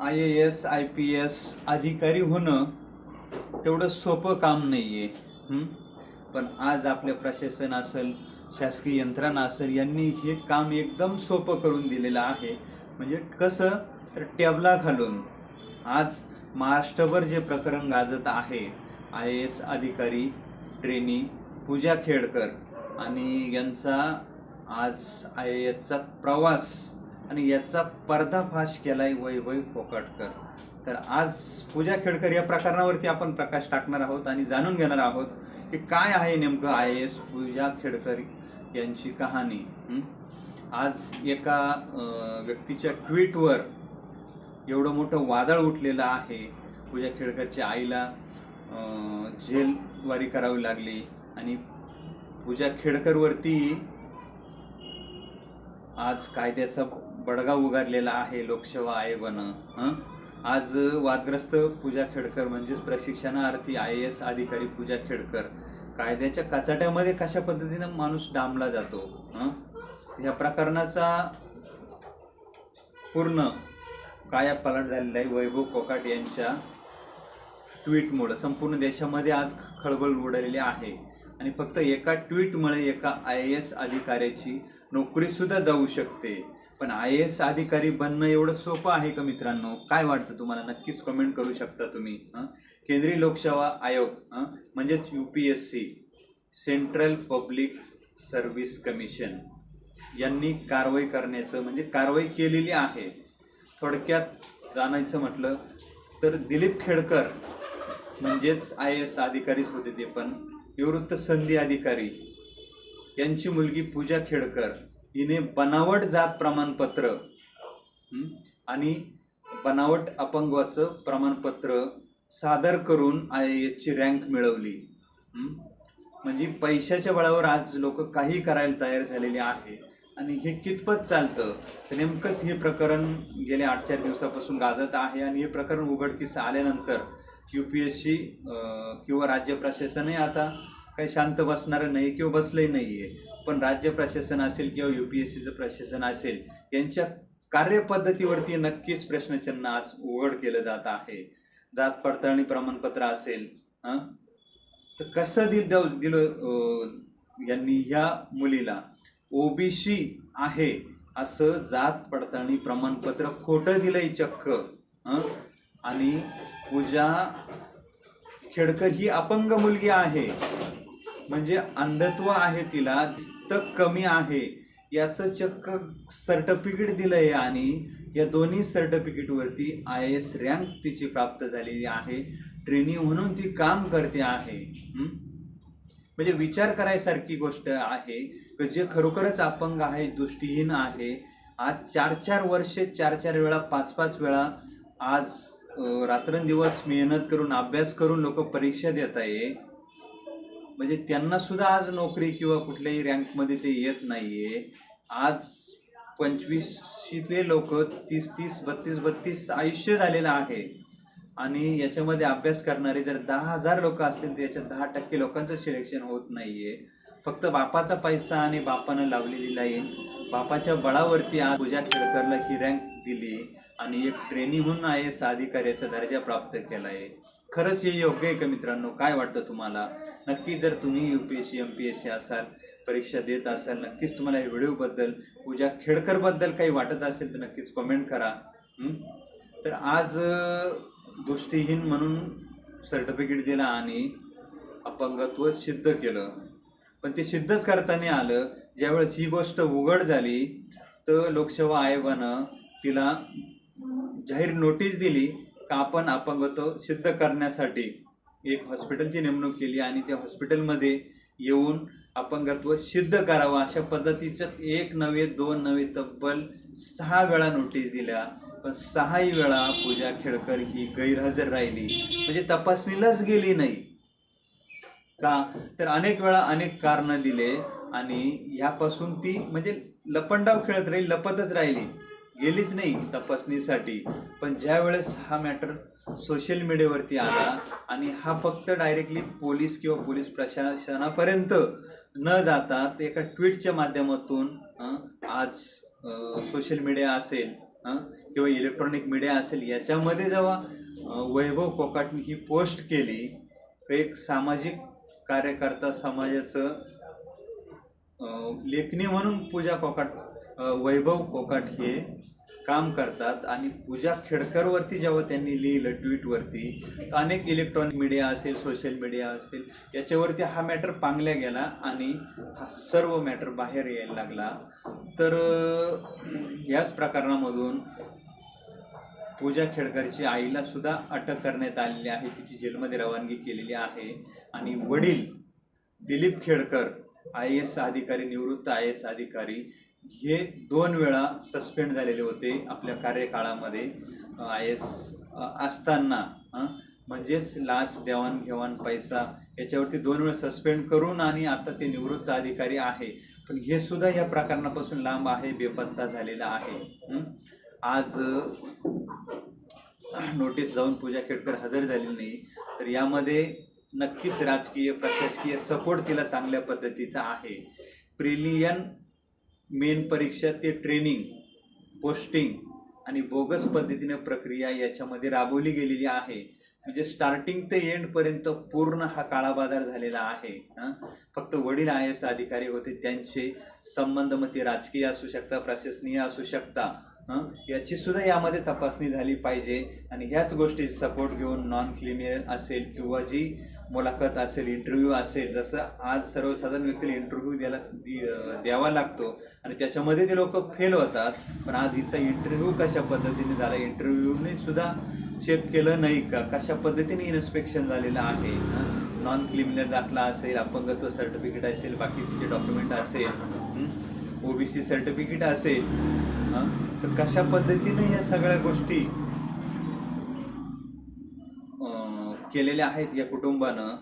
I A S I P S अधिकारी होणं तेवढं सोपं काम नाही आहे पण आज आपलं प्रशासन असेल शासकीय यंत्रणा असेल यांनी हे काम एकदम सोपं करून दिलेलं आहे. म्हणजे कसं? तर टेबला घालून. आज महाराष्ट्रभर जे प्रकरण गाजत आहे आय ए एस अधिकारी ट्रेनी पूजा खेडकर आणि यांचा आज आय ए एसचा प्रवास आणि याचा पर्दाफाश केलाय वैभव फोकटकर. तर आज पूजा खेडकर या प्रकरणावरती आपण प्रकाश टाकणार आहोत आणि जाणून घेणार आहोत की काय आहे नेमकं आय एस पूजा खेडकर यांची कहाणी. आज एका व्यक्तीच्या ट्विटवर एवढं मोठं वादळ उठलेलं आहे. पूजा खेडकरच्या आईला जेलवारी करावी लागली आणि पूजा खेडकरवरती आज कायद्याचा बडगा उगारलेला आहे लोकसेवा आयोगानं हं? आज वादग्रस्त पूजा खेडकर म्हणजेच प्रशिक्षणार्थी आय एस अधिकारी पूजा खेडकर कायद्याच्या कचाट्यामध्ये कशा पद्धतीनं माणूस डांबला जातो या प्रकरणाचा पूर्ण कायापालट झालेला आहे. वैभव कोकाट यांच्या ट्विटमुळं. संपूर्ण देशामध्ये आज खळबळ उडालेली आहे. आणि फक्त एका ट्विटमुळे एका आय एस अधिकाऱ्याची नोकरी सुद्धा जाऊ शकते. पण आय एस अधिकारी बनणं एवढं सोपं आहे का मित्रांनो? काय वाटतं तुम्हाला? नक्कीच कमेंट करू शकता तुम्ही केंद्रीय लोकसेवा आयोग म्हणजेच U P S C central public service commission यांनी कारवाई करण्याचं म्हणजे कारवाई केलेली आहे. थोडक्यात जाणायचं म्हटलं तर दिलीप खेडकर म्हणजेच आय एस अधिकारीच होते ते पण निवृत्त संधी अधिकारी. यांची मुलगी पूजा खेडकर. हिने बनावट जात प्रमाणपत्र आणि बनावट अपंगवाचं प्रमाणपत्र सादर करून आय एसची रँक मिळवली म्हणजे पैशाच्या बळावर आज लोक काही करायला तयार झालेले आहे. आणि हे कितपत चालतं? तर नेमकंच हे प्रकरण गेल्या आठ चार दिवसापासून गाजत आहे आणि हे प्रकरण उघडकीस आल्यानंतर यू पी एस सी किंवा राज्य प्रशासनही आता काही शांत बसणारं नाही किंवा बसलंही नाही आहे पण राज्य प्रशासन असेल किंवा यू पी एस सीचं प्रशासन असेल यांच्या कार्यपद्धतीवरती नक्कीच प्रश्नचिन्ह आज उघड केलं जात आहे. जात पडताळणी प्रमाणपत्र असेल तर कसं दिल दिलं यांनी ह्या मुलीला? ओबीसी आहे असं जात पडताळणी प्रमाणपत्र खोटं दिलंय चक्क आणि पूजा खेडकर ही अपंग मुलगी आहे. म्हणजे अंधत्व आहे तिला दिसतं कमी आहे. याचं चक्क सर्टिफिकेट दिलंय आणि या दोन्ही सर्टिफिकेटवरती आय एस रँक तिची प्राप्त झालेली आहे. ट्रेनिंग म्हणून ती काम करते आहे. म्हणजे विचार करायसारखी गोष्ट आहे. की जे खरोखरच अपंग आहे दृष्टीहीन आहे. आज चार चार वर्षे चार चार वेळा पाच पाच वेळा आज रात्रंदिवस मेहनत करून अभ्यास करून लोक परीक्षा देत आहे म्हणजे त्यांना सुद्धा आज नोकरी किंवा कुठल्याही रँकमध्ये ते येत नाहीये. आज पंचवीसशीतले लोक तीस तीस बत्तीस बत्तीस आयुष्य झालेलं आहे. आणि याच्यामध्ये अभ्यास करणारे जर दहा हजार लोक असतील तर याच्यात दहा टक्के लोकांचं सिलेक्शन होत नाहीये. फक्त बापाचा पैसा आणि बापानं लावलेली लाईन बापाच्या बळावरती आज पूजा खेडकरला ही रँक दिली आणि एक ट्रेनी म्हणून आय एस अधिकाऱ्याचा दर्जा प्राप्त केला आहे खरंच हे योग्य आहे का मित्रांनो? काय वाटतं तुम्हाला? नक्की जर तुम्ही U P S C M P S C असाल परीक्षा देत असाल नक्कीच तुम्हाला या व्हिडिओबद्दल पूजा खेडकरबद्दल काही वाटत असेल तर नक्कीच कमेंट करा. तर आज दृष्टीहीन म्हणून सर्टिफिकेट दिला आणि अपंगत्व सिद्ध केलं. पण ते सिद्धच करताना आलं. ज्यावेळेस ही गोष्ट उघड झाली तर लोकसेवा आयोगानं तिला जाहीर नोटीस दिली का आपण अपंगत्व सिद्ध करण्यासाठी एक हॉस्पिटलची नेमणूक केली आणि त्या हॉस्पिटलमध्ये येऊन अपंगत्व सिद्ध करावं अशा पद्धतीचं एक नव्हे दोन नव्हे तब्बल सहा वेळा नोटीस दिल्या. पण सहाही वेळा पूजा खेडकर ही गैरहजर राहिली. म्हणजे तपासणीलाच गेली नाही. का? तर अनेक वेळा अनेक कारण दिले आणि ह्यापासून ती म्हणजे लपंडाव खेळत राहील लपतच राहिली. गेलीच नाही तपासणीसाठी. पण ज्या वेळेस हा मॅटर सोशल मीडियावरती आला आणि हा फक्त डायरेक्टली पोलीस किंवा पोलीस प्रशासनापर्यंत न जाता ते एका ट्विटच्या माध्यमातून आज सोशल मीडिया असेल किंवा इलेक्ट्रॉनिक मीडिया असेल याच्यामध्ये जेव्हा वैभव कोकाटनी ही पोस्ट केली तर एक सामाजिक कार्यकर्ता समाजाचं लेखणी म्हणून पूजा कोकाट वैभव कोकाट हे काम करतात आणि पूजा खेडकरवरती जेव्हा त्यांनी लिहिलं ट्विटवरती तर अनेक इलेक्ट्रॉनिक मीडिया असेल सोशल मीडिया असेल याच्यावरती हा मॅटर पांगल्या गेला आणि हा सर्व मॅटर बाहेर यायला लागला. तर याच प्रकरणामधून पूजा खेडकरची आईला सुद्धा अटक करण्यात आलेली आहे. तिची जेलमध्ये रवानगी केलेली आहे. आणि वडील दिलीप खेडकर आय एस अधिकारी निवृत्त आय एस अधिकारी हे दोन वेळा सस्पेंड झालेले होते आपल्या कार्यकाळामध्ये. आय एस असताना म्हणजेच लाच देवाणघेवाण पैसा याच्यावरती दोन वेळा सस्पेंड करून आणि आता ते निवृत्त अधिकारी आहे. पण हे सुद्धा या प्रकरणापासून लांब आहे बेपत्ता झालेला आहे. आज नोटीस जाऊन पूजा खेडकर हजर झालेली नाही तर यामध्ये नक्कीच राजकीय प्रशासकीय सपोर्ट तिला चांगल्या पद्धतीचा आहे. प्रिलियन मेन परीक्षा ते ट्रेनिंग पोस्टिंग आणि बोगस पद्धतीने प्रक्रिया याच्यामध्ये राबवली गेलेली आहे. म्हणजे स्टार्टिंग ते एंडपर्यंत पूर्ण हा काळाबाजार झालेला आहे. फक्त वडील आय एस अधिकारी होते त्यांचे संबंध मग ते राजकीय असू शकता प्रशासनीय असू शकता. याची सुद्धा यामध्ये तपासणी झाली पाहिजे. आणि ह्याच गोष्टी सपोर्ट घेऊन नॉन क्लिनियर असेल किंवा जी मुलाखत असेल इंटरव्ह्यू असेल जसं आज सर्वसाधारण व्यक्तीला इंटरव्ह्यू द्यायला द्यावा लागतो. आणि त्याच्यामध्ये ते लोक फेल होतात. पण आज हिचा इंटरव्ह्यू कशा पद्धतीने झाला? इंटरव्ह्यूने सुद्धा चेक केलं नाही का? कशा पद्धतीने इन्स्पेक्शन झालेलं आहे? नॉन क्लिमिनल दाखला असेल अपंगत्व सर्टिफिकेट असेल बाकीचे डॉक्युमेंट असेल ओबीसी सर्टिफिकेट असेल तर कशा पद्धतीने या सगळ्या गोष्टी केलेल्या आहेत या कुटुंबानं?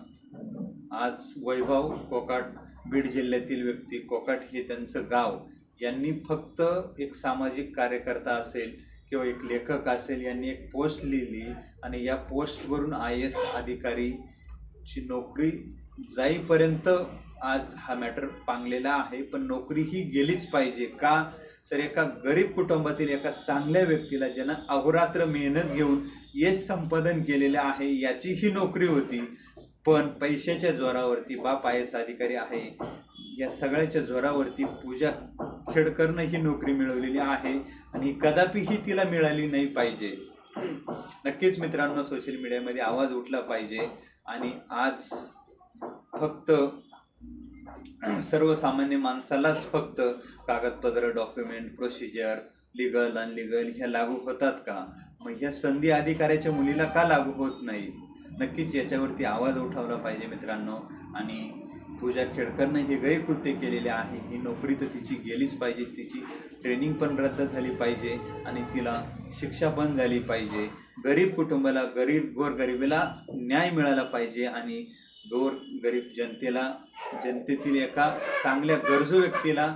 आज वैभव कोकाट बीड जिल्ह्यातील व्यक्ती कोकाट हे त्यांचं गाव यांनी फक्त एक सामाजिक कार्यकर्ता असेल किंवा एक लेखक असेल यांनी एक पोस्ट लिहिली आणि या पोस्टवरून आय एस अधिकारीची नोकरी जाईपर्यंत आज हा मॅटर पांगलेला आहे. पण नोकरी ही गेलीच पाहिजे का? तर एका गरीब कुटुंबातील एका चांगल्या व्यक्तीला ज्यानं अहोरात्र मेहनत घेऊन यश संपादन केलेलं आहे याची ही नोकरी होती. पण पैशाच्या जोरावरती बाप आय एस अधिकारी आहे. या सगळ्याच्या जोरावरती पूजा खेडकरनं ही नोकरी मिळवलेली आहे आणि कदापि ही तिला मिळाली नाही पाहिजे. नक्कीच मित्रांनो सोशल मीडियामध्ये आवाज उठला पाहिजे आणि आज फक्त सर्वसामान्य माणसालाच फक्त कागदपत्र डॉक्युमेंट प्रोसिजर लिगल अनलिगल ह्या लागू होतात का? मग ह्या संधी अधिकाऱ्याच्या मुलीला का लागू होत नाही? नक्कीच याच्यावरती आवाज उठवला पाहिजे मित्रांनो. आणि पूजा खेडकरनं हे गैरकृत्य केलेले आहे. ही नोकरी तर तिची गेलीच पाहिजे. तिची ट्रेनिंग पण रद्द झाली पाहिजे आणि तिला शिक्षा पण झाली पाहिजे. गरीब कुटुंबाला गरीब गोरगरिबीला न्याय मिळाला पाहिजे आणि गोर गरीब जनतेला जनतेतील एका चांगल्या गरजू व्यक्तीला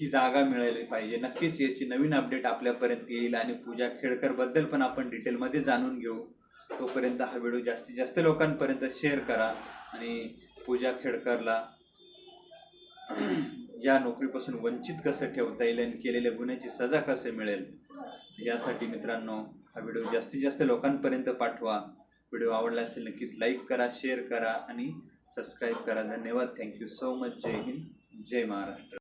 ही जागा मिळाली पाहिजे. नक्कीच याची नवीन अपडेट आपल्यापर्यंत येईल आणि पूजा खेडकरबद्दल पण आपण डिटेलमध्ये जाणून घेऊ. तोपर्यंत हा व्हिडिओ जास्तीत जास्त लोकांपर्यंत शेअर करा आणि पूजा खेडकरला या नोकरीपासून वंचित कसं ठेवता येईल आणि केलेल्या गुन्ह्याची सजा कसं मिळेल? यासाठी मित्रांनो हा व्हिडिओ जास्तीत जास्त लोकांपर्यंत पाठवा. व्हिडिओ आवडला असेल नक्कीच लाईक करा शेअर करा आणि सबस्क्राईब करा. धन्यवाद. थँक्यू सो मच जय हिंद जय महाराष्ट्र